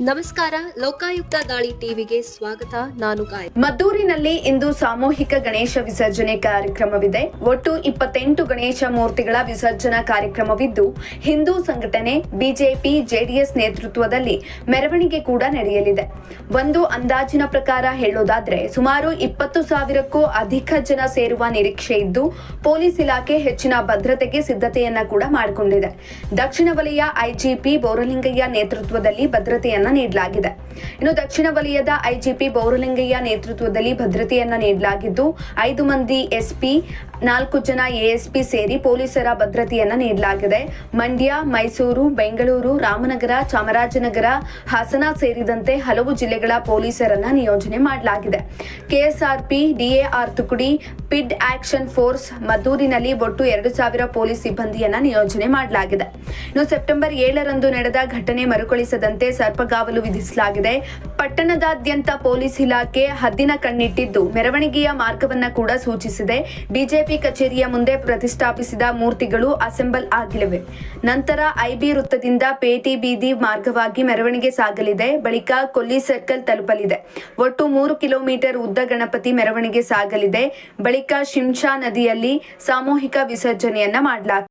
ನಮಸ್ಕಾರ, ಲೋಕಾಯುಕ್ತ ದಾಳಿ ಟಿವಿಗೆ ಸ್ವಾಗತ. ನಾನು ಗಾಯ. ಮದ್ದೂರಿನಲ್ಲಿ ಇಂದು ಸಾಮೂಹಿಕ ಗಣೇಶ ವಿಸರ್ಜನೆ ಕಾರ್ಯಕ್ರಮವಿದೆ. ಒಟ್ಟು ಇಪ್ಪತ್ತೆಂಟು ಗಣೇಶ ಮೂರ್ತಿಗಳ ವಿಸರ್ಜನಾ ಕಾರ್ಯಕ್ರಮವಿದ್ದು, ಹಿಂದೂ ಸಂಘಟನೆ, ಬಿಜೆಪಿ, ಜೆಡಿಎಸ್ ನೇತೃತ್ವದಲ್ಲಿ ಮೆರವಣಿಗೆ ಕೂಡ ನಡೆಯಲಿದೆ. ಒಂದು ಅಂದಾಜಿನ ಪ್ರಕಾರ ಹೇಳೋದಾದ್ರೆ, ಸುಮಾರು ಇಪ್ಪತ್ತು ಸಾವಿರಕ್ಕೂ ಅಧಿಕ ಜನ ಸೇರುವ ನಿರೀಕ್ಷೆ ಇದ್ದು, ಪೊಲೀಸ್ ಇಲಾಖೆ ಹೆಚ್ಚಿನ ಭದ್ರತೆಗೆ ಸಿದ್ಧತೆಯನ್ನ ಕೂಡ ಮಾಡಿಕೊಂಡಿದೆ. ದಕ್ಷಿಣ ವಲಯ ಐಜಿಪಿ ಬೋರಲಿಂಗಯ್ಯ ನೇತೃತ್ವದಲ್ಲಿ ಭದ್ರತೆಯನ್ನ ನೀಡಲಾಗಿದೆ. ಇನ್ನು ದಕ್ಷಿಣ ವಲಯದ ಐಜಿಪಿ ಬೌರಲಿಂಗಯ್ಯ ನೇತೃತ್ವದಲ್ಲಿ ಭದ್ರತೆಯನ್ನ ನೀಡಲಾಗಿದ್ದು, ಐದು ಮಂದಿ ಎಸ್ಪಿ, ನಾಲ್ಕು ಜನ ಎಎಸ್ಪಿ ಸೇರಿ ಪೊಲೀಸರ ಭದ್ರತೆಯನ್ನ ನೀಡಲಾಗಿದೆ. ಮಂಡ್ಯ, ಮೈಸೂರು, ಬೆಂಗಳೂರು, ರಾಮನಗರ, ಚಾಮರಾಜನಗರ, ಹಾಸನ ಸೇರಿದಂತೆ ಹಲವು ಜಿಲ್ಲೆಗಳ ಪೊಲೀಸರನ್ನ ನಿಯೋಜನೆ ಮಾಡಲಾಗಿದೆ. ಕೆಎಸ್ಆರ್ಪಿ, ಡಿಎಆರ್ ತುಕುಡಿ, ಪಿಡ್ ಆಕ್ಷನ್ ಫೋರ್ಸ್ ಮದ್ದೂರಿನಲ್ಲಿ ಒಟ್ಟು ಎರಡು ಸಾವಿರ ಪೊಲೀಸ್ ಸಿಬ್ಬಂದಿಯನ್ನ ನಿಯೋಜನೆ ಮಾಡಲಾಗಿದೆ. ಇನ್ನು ಸೆಪ್ಟೆಂಬರ್ ಏಳರಂದು ನಡೆದ ಘಟನೆ ಮರುಕಳಿಸದಂತೆ ಸರ್ಪಗಾವಲು ವಿಧಿಸಲಾಗಿದೆ. ಪಟ್ಟಣದಾದ್ಯಂತ ಪೊಲೀಸ್ ಇಲಾಖೆ ಹದ್ದಿನ ಕಣ್ಣಿಟ್ಟಿದ್ದು ಮೆರವಣಿಗೆಯ ಮಾರ್ಗವನ್ನ ಕೂಡ ಸೂಚಿಸಿದೆ. ಬಿಜೆಪಿ ಕಚೇರಿಯ ಮುಂದೆ ಪ್ರತಿಷ್ಠಾಪಿಸಿದ ಮೂರ್ತಿಗಳು ಅಸೆಂಬಲ್ ಆಗಲಿವೆ ನಂತರ ಐಬಿ ವೃತ್ತದಿಂದ ಪೇಟಿ ಬೀದಿ ಮಾರ್ಗವಾಗಿ ಮೆರವಣಿಗೆ ಸಾಗಲಿದೆ. ಬಳಿಕ ಕೊಲ್ಲಿ ಸರ್ಕಲ್ ತಲುಪಲಿದೆ. ಒಟ್ಟು ಮೂರು ಕಿಲೋಮೀಟರ್ ಉದ್ದ ಗಣಪತಿ ಮೆರವಣಿಗೆ ಸಾಗಲಿದೆ. ಬಳಿಕ ಶಿಂಷಾ ನದಿಯಲ್ಲಿ ಸಾಮೂಹಿಕ ವಿಸರ್ಜನೆಯನ್ನ ಮಾಡಲಾಗಿದೆ